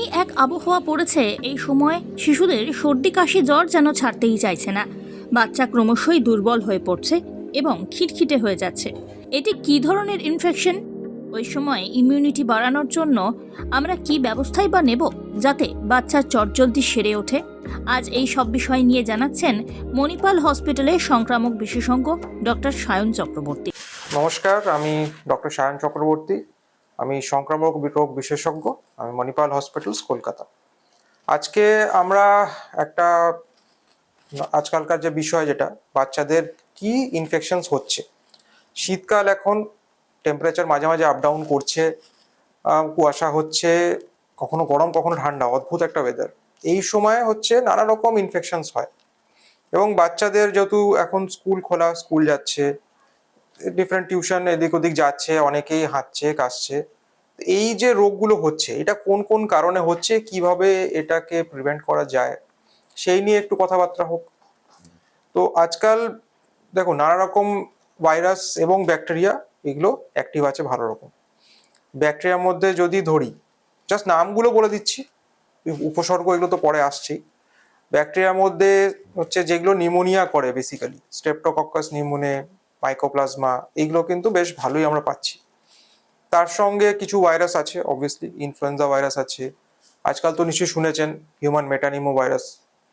এমনই এক আবহাওয়া পড়েছে, এই সময় শিশুদের সর্দি, কাশি, জ্বর যেন ছাড়তেই চাইছে না। বাচ্চা ক্রমশই দুর্বল হয়ে পড়ছে এবং খিটখিটে হয়ে যাচ্ছে। এটি কি ধরনের ইনফেকশন ওই সময় ইমিউনিটি বাড়ানোর জন্য আমরা কি ব্যবস্থাই বা নেব যাতে বাচ্চার চটজলদি সেরে ওঠে? আজ এই সব বিষয় নিয়ে জানাচ্ছেন মণিপাল হসপিটালের সংক্রামক বিশেষজ্ঞ ডক্টর সায়ন চক্রবর্তী। নমস্কার, আমি ডক্টর সায়ন চক্রবর্তী। আমি সংক্রামক রোগ বিশেষজ্ঞ, আমি মণিপাল হসপিটালস কলকাতা। আজকে আমরা একটা, আজকালকার যে বিষয় যেটা, বাচ্চাদের কি ইনফেকশনস হচ্ছে, শীতকাল এখন টেম্পারেচার মাঝে মাঝে আপ ডাউন করছে কুয়াশা হচ্ছে, কখনো গরম, কখনো ঠান্ডা, অদ্ভুত একটা ওয়েদার এই সময় হচ্ছে নানা রকম ইনফেকশনস হয়। এবং বাচ্চাদের যেহেতু এখন স্কুল খোলা স্কুল যাচ্ছে ডিফারেন্ট টিউশন এদিক ওদিক যাচ্ছে, অনেকেই হাঁটছে, কাশছে। এই যে রোগগুলো হচ্ছে, এটা কোন কোন কারণে হচ্ছে, কীভাবে এটাকে প্রিভেন্ট করা যায়, সেই নিয়ে একটু কথাবার্তা হোক। তো আজকাল দেখো, নানা রকম ভাইরাস এবং ব্যাকটেরিয়া এগুলো অ্যাক্টিভ আছে ভালো রকম। ব্যাকটেরিয়ার মধ্যে যদি ধরি জাস্ট নামগুলো বলে দিচ্ছি, উপসর্গ এগুলো তো পরে আসছেই। ব্যাকটেরিয়ার মধ্যে হচ্ছে যেগুলো নিউমোনিয়া করে বেসিক্যালি স্ট্রেপ্টোকক্কাস নিউমোনে মাইকোপ্লাজমা এগুলো কিন্তু বেশ ভালোই আমরা পাচ্ছি। তার সঙ্গে কিছু ভাইরাস আছে অবভিয়াসলি ইনফ্লুয়েঞ্জা ভাইরাস আছে। আজকাল তো নিশ্চয়ই শুনেছেন হিউম্যান মেটানিমো ভাইরাস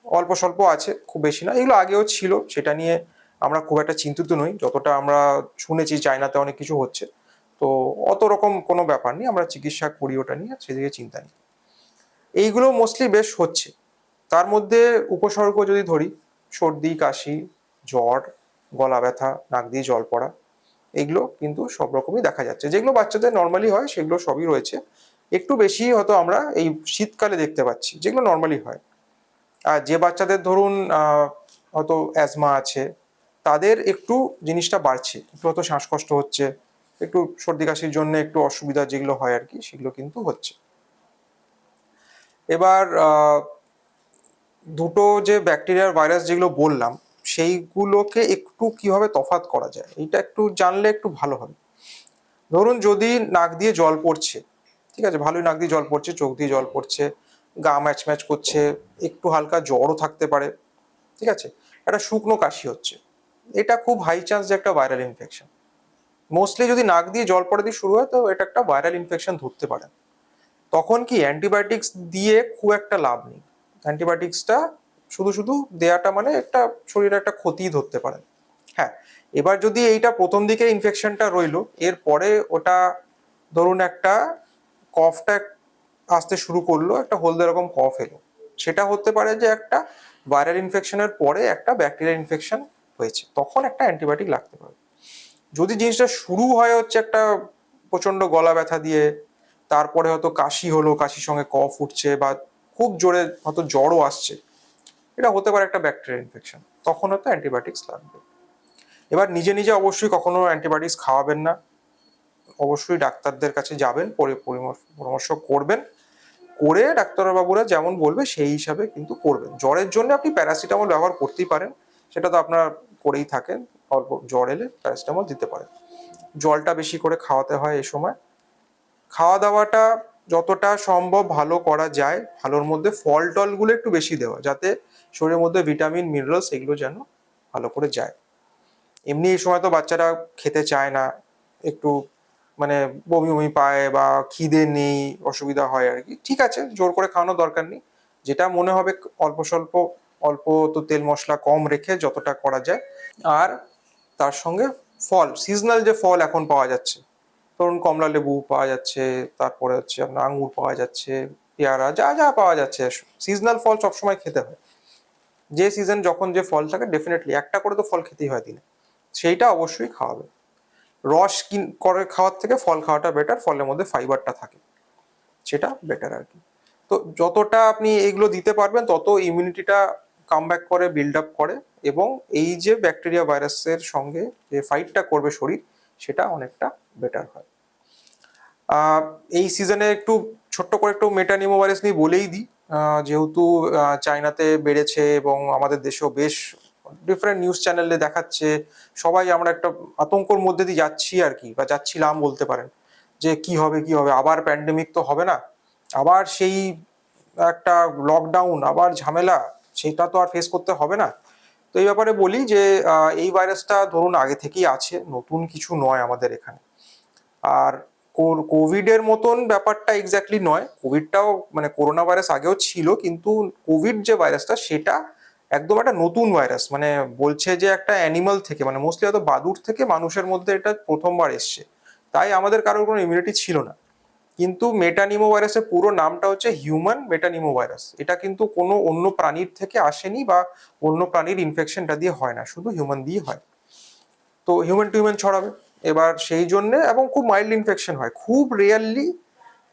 অল্প স্বল্প আছে, খুব বেশি না, এগুলো আগেও ছিল, সেটা নিয়ে আমরা খুব একটা চিন্তিত নই। যতটা আমরা শুনেছি, চায়নাতে অনেক কিছু হচ্ছে। তো অত রকম কোনো ব্যাপার নেই, আমরা চিকিৎসা করি ওটা নিয়ে সেদিকে চিন্তা নেই। এইগুলো মোস্টলি বেশ হচ্ছে। তার মধ্যে উপসর্গ যদি ধরি, সর্দি, কাশি, জ্বর গলা ব্যথা, নাক দিয়ে জল পড়া, এগুলো কিন্তু সব রকমই দেখা যাচ্ছে। যেগুলো বাচ্চাদের নর্মালি হয়, সেগুলো সবই রয়েছে। একটু বেশি হয়তো আমরা এই শীতকালে দেখতে পাচ্ছি, যেগুলো নর্মালি হয়। আর যে বাচ্চাদের ধরুন হয়তো অ্যাজমা আছে, তাদের একটু জিনিসটা বাড়ছে। একটু হয়তো শ্বাসকষ্ট হচ্ছে, একটু সর্দি কাশির জন্য একটু অসুবিধা যেগুলো হয় আর কি, সেগুলো কিন্তু হচ্ছে। এবার দুটো যে ব্যাকটেরিয়ার ভাইরাস যেগুলো বললাম সেইগুলোকে একটু কীভাবে তফাৎ করা যায়? এটা একটু জানলে একটু ভালো হবে। ধরুন যদি নাক দিয়ে জল পড়ছে, ঠিক আছে? ভালোই নাক দিয়ে জল পড়ছে, চোখ দিয়ে জল পড়ছে, গা ম্যাচ ম্যাচ করছে, একটু হালকা জ্বরও থাকতে পারে, ঠিক আছে? একটা শুকনো কাশি হচ্ছে। এটা খুব হাই চান্স যে একটা ভাইরাল ইনফেকশন মোস্টলি যদি নাক দিয়ে জল পড়া দিয়ে শুরু হয়, তো এটা একটা ভাইরাল ইনফেকশন ধরতে পারে। তখন কি অ্যান্টিবায়োটিক্স দিয়ে খুব একটা লাভ নেই। অ্যান্টিবায়োটিক্সটা শুধু শুধু দেয়াটা মানে একটা শরীরে একটা ক্ষতি ধরতে পারেন হ্যাঁ এবার যদি এইটা প্রথম দিকে ইনফেকশনটা রইল, এরপরে ওটা ধরুন একটা কফটা আসতে শুরু করল, একটা হলদে রকম কফ এলো। সেটা হতে পারে যে একটা ভাইরাল ইনফেকশনের পরে একটা ব্যাকটেরিয়াল ইনফেকশন হয়েছে, তখন একটা অ্যান্টিবায়োটিক লাগতে পারে। যদি জিনিসটা শুরু হয় হচ্ছে একটা প্রচণ্ড গলা ব্যথা দিয়ে, তারপরে হয়তো কাশি হলো, কাশির সঙ্গে কফ উঠছে বা খুব জোরে হয়তো জ্বরও আসছে এটা হতে পারে একটা ব্যাকটেরিয়া ইনফেকশন তখন হয়তো অ্যান্টিবায়োটিক্স লাগবে। এবার নিজে নিজে অবশ্যই কখনো অ্যান্টিবায়োটিক্স খাওয়াবেন না। অবশ্যই ডাক্তারদের কাছে যাবেন, পরে, পরিমর্শ করবেন। করে ডাক্তারবাবুরা যেমন বলবে, সেই হিসাবে কিন্তু করবেন। জ্বরের জন্য আপনি প্যারাসিটামল ব্যবহার করতেই পারেন। সেটা তো আপনার করেই থাকেন। অল্প জ্বর এলে প্যারাসিটামল দিতে পারেন। জলটা বেশি করে খাওয়াতে হয় এ সময়। খাওয়া দাওয়াটা যতটা সম্ভব ভালো করা যায়। ভালোর মধ্যে ফল টলগুলো একটু বেশি দেওয়া। যাতে শরীরের মধ্যে ভিটামিন, মিনারেলস এগুলো যেন ভালো করে যায়। এমনি এই সময় তো বাচ্চারা খেতে চায় না, একটু মানে বমি বমি পায় বা খিদে নেই, অসুবিধা হয় আর কি। ঠিক আছে, জোর করে খাওয়ানোর দরকার নেই। যেটা মনে হবে অল্প স্বল্প, অল্প তো তেল মশলা কম রেখে যতটা করা যায়। আর তার সঙ্গে ফল সিজনাল যে ফল এখন পাওয়া যাচ্ছে, ধরুন কমলা লেবু পাওয়া যাচ্ছে, তারপরে হচ্ছে আপনার আঙুর পাওয়া যাচ্ছে, পেয়ারা, যা যা পাওয়া যাচ্ছে। সিজনাল ফল সবসময় খেতে হয়। যে সিজন যখন যে ফল থাকে ডেফিনেটলি একটা করে তো ফল খেতেই হয় দিনে। সেইটা অবশ্যই খাওয়াবে। রস কিন, করে খাওয়ার থেকে ফল খাওয়াটা বেটার ফলের মধ্যে ফাইবারটা থাকে। সেটা বেটার আর কি। তো যতটা আপনি এইগুলো দিতে পারবেন, তত ইমিউনিটিটা কাম ব্যাক করে বিল্ড আপ করে এবং এই যে ব্যাকটেরিয়া ভাইরাসের সঙ্গে যে ফাইটটা করবে শরীর, সেটা অনেকটা বেটার হয়। এই সিজনে একটু ছোট্ট করে একটু মেটানিমো ভাইরাস নিয়ে বলেই দিই। যেহেতু চায়নাতে বেড়েছে এবং আমাদের দেশেও বেশ ডিফারেন্ট নিউজ চ্যানেলে দেখাচ্ছে, সবাই আমরা একটা আতঙ্কর মধ্যে দিয়ে যাচ্ছি আর কি, বা যাচ্ছিলাম বলতে পারেন, যে কি হবে কি হবে, আবার প্যান্ডেমিক তো হবে না, আবার সেই একটা লকডাউন আবার ঝামেলা, সেটা তো আর ফেস করতে হবে না। তো এই ব্যাপারে বলি যে এই ভাইরাসটা ধরুন আগে থেকেই আছে, নতুন কিছু নয় আমাদের এখানে। আর কোভিডের মতন ব্যাপারটা এক্স্যাক্টলি নয়। কোভিডটাও মানে করোনা ভাইরাস আগেও ছিল, কিন্তু কোভিড যে ভাইরাসটা সেটা একদম একটা নতুন ভাইরাস মানে বলছে যে একটা অ্যানিমাল থেকে মানে মোস্টলি হয়তো বাদুর থেকে মানুষের মধ্যে এটা প্রথমবার এসছে। তাই আমাদের কারোর কোনো ইমিউনিটি ছিল না। কিন্তু মেটানিমো ভাইরাসের পুরো নামটা হচ্ছে হিউম্যান মেটানিমো ভাইরাস এটা কিন্তু কোনো অন্য প্রাণীর থেকে আসেনি বা অন্য প্রাণীর ইনফেকশনটা দিয়ে হয় না, শুধু হিউম্যান দিয়ে হয়। তো হিউম্যান টু হিউম্যান ছড়াবে। এবার সেই জন্য এবং খুব মাইল্ড ইনফেকশন হয়। খুব রেয়ারলি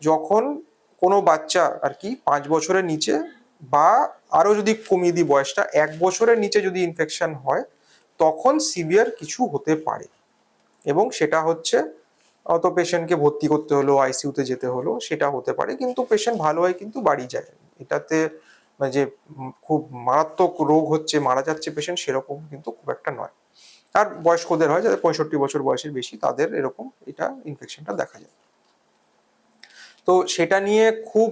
যখন কোনো বাচ্চা আর কি পাঁচ বছরের নিচে বা আরও যদি কমিয়ে দিই বয়সটা, এক বছরের নিচে যদি ইনফেকশন হয়, তখন সিভিয়ার কিছু হতে পারে। এবং সেটা হচ্ছে, অত পেশেন্টকে ভর্তি করতে হলো আইসিইউতে যেতে হলো, সেটা হতে পারে। কিন্তু পেশেন্ট ভালো হয়, কিন্তু বাড়ি যায়। এটাতে মানে যে খুব মারাত্মক রোগ হচ্ছে, মারা যাচ্ছে পেশেন্ট সেরকম কিন্তু খুব একটা নয়। আর বয়স্কদের হয়, যাদের পঁয়ষট্টি বছর বয়সের বেশি, তাদের এরকম এটা ইনফেকশনটা দেখা যায়। তো সেটা নিয়ে খুব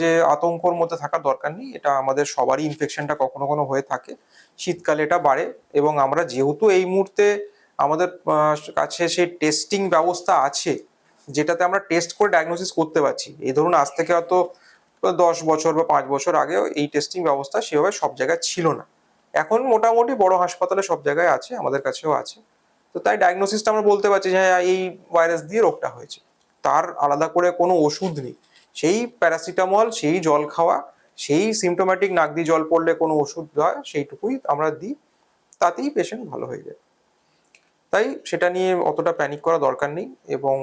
যে আতঙ্কর মধ্যে থাকার দরকার নেই, এটা আমাদের সবারই ইনফেকশনটা কখনো কখনো হয়ে থাকে। শীতকালে এটা বাড়ে এবং আমরা যেহেতু এই মুহূর্তে আমাদের কাছে সেই টেস্টিং ব্যবস্থা আছে, যেটাতে আমরা টেস্ট করে ডায়াগনোসিস করতে পারছি। এই ধরুন, আজ থেকে হয়তো দশ বছর বা পাঁচ বছর আগেও এই টেস্টিং ব্যবস্থা সেভাবে সব জায়গায় ছিল না। এখন মোটামুটি বড় হাসপাতালে সব জায়গায় আছে, আমাদের কাছেও আছে। তো তাই ডায়াগনোসিসটা আমরা বলতে পারছি যে হ্যাঁ এই ভাইরাস দিয়ে রোগটা হয়েছে। তার আলাদা করে কোনো ওষুধ নেই। সেই প্যারাসিটামল সেই জল খাওয়া, সেই সিমটোম্যাটিক নাক দিয়ে জল পড়লে কোনো ওষুধ দেওয়া, সেইটুকুই আমরা দিই। তাতেই পেশেন্ট ভালো হয়ে যায়। তাই সেটা নিয়ে অতটা প্যানিক করা দরকার নেই এবং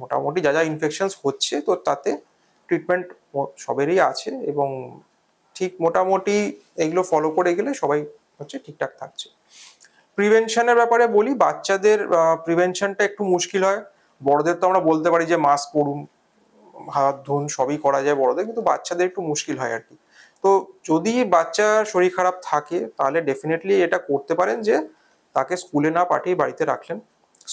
মোটামুটি যা যা ইনফেকশনস হচ্ছে, তো তাতে ট্রিটমেন্ট সবেরই আছে এবং ঠিক মোটামুটি এগুলো ফলো করে গেলে সবাই হচ্ছে ঠিকঠাক থাকছে। প্রিভেনশনের ব্যাপারে বলি, বাচ্চাদের প্রিভেনশনটা একটু মুশকিল হয়। বড়দের তো আমরা বলতে পারি যে মাস্ক পরুন, হাত ধুন, সবই করা যায় বড়দের, কিন্তু বাচ্চাদের একটু মুশকিল হয় আর কি তো যদি বাচ্চার শরীর খারাপ থাকে, তাহলে ডেফিনেটলি এটা করতে পারেন যে তাকে স্কুলে না পাঠিয়ে বাড়িতে রাখলেন।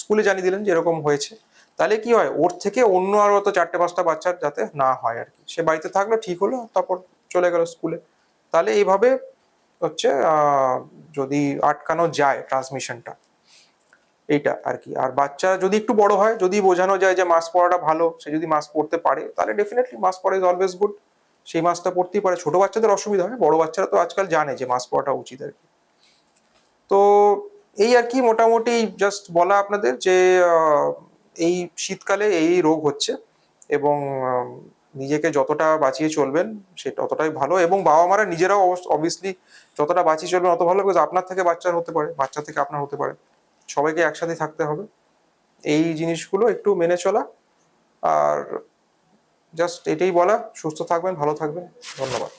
স্কুলে জানিয়ে দিলেন যে এরকম হয়েছে। তাহলে কি হয়? ওর থেকে অন্য আরও অত চারটে পাঁচটা বাচ্চার যাতে না হয় আর কি সে বাড়িতে থাকল, ঠিক হলো, তারপর চলে গেল স্কুলে। তাহলে এইভাবে হচ্ছে যদি আটকানো যায় ট্রান্সমিশনটা এইটা আর কি। আর বাচ্চা যদি একটু বড় হয়, যদি বোঝানো যায় যে মাস্ক পরাটা ভালো, সে যদি মাস্ক পরতে পারে, তাহলে ডেফিনেটলি মাস্ক পরা ইজ অলওয়েজ গুড সেই মাস্কটা পরতেই পারে। ছোট বাচ্চাদের অসুবিধা হয়, বড় বাচ্চারা তো আজকাল জানে যে মাস্ক পরাটা উচিত আর কি। তো এই আর কি মোটামুটি জাস্ট বলা আপনাদের যে এই শীতকালে এই রোগ হচ্ছে এবং নিজেকে যতটা বাঁচিয়ে চলবেন সেটা ততটাই ভালো এবং বাবা মারা নিজেরাও অবভিয়াসলি যতটা বাঁচিয়ে চলবেন অত ভালো বিকজ আপনার থেকে বাচ্চার হতে পারে, বাচ্চা থেকে আপনার হতে পারে। সবাইকে একসাথে থাকতে হবে। এই জিনিসগুলো একটু মেনে চলা, আর জাস্ট এটাই বলা, সুস্থ থাকবেন, ভালো থাকবেন। ধন্যবাদ।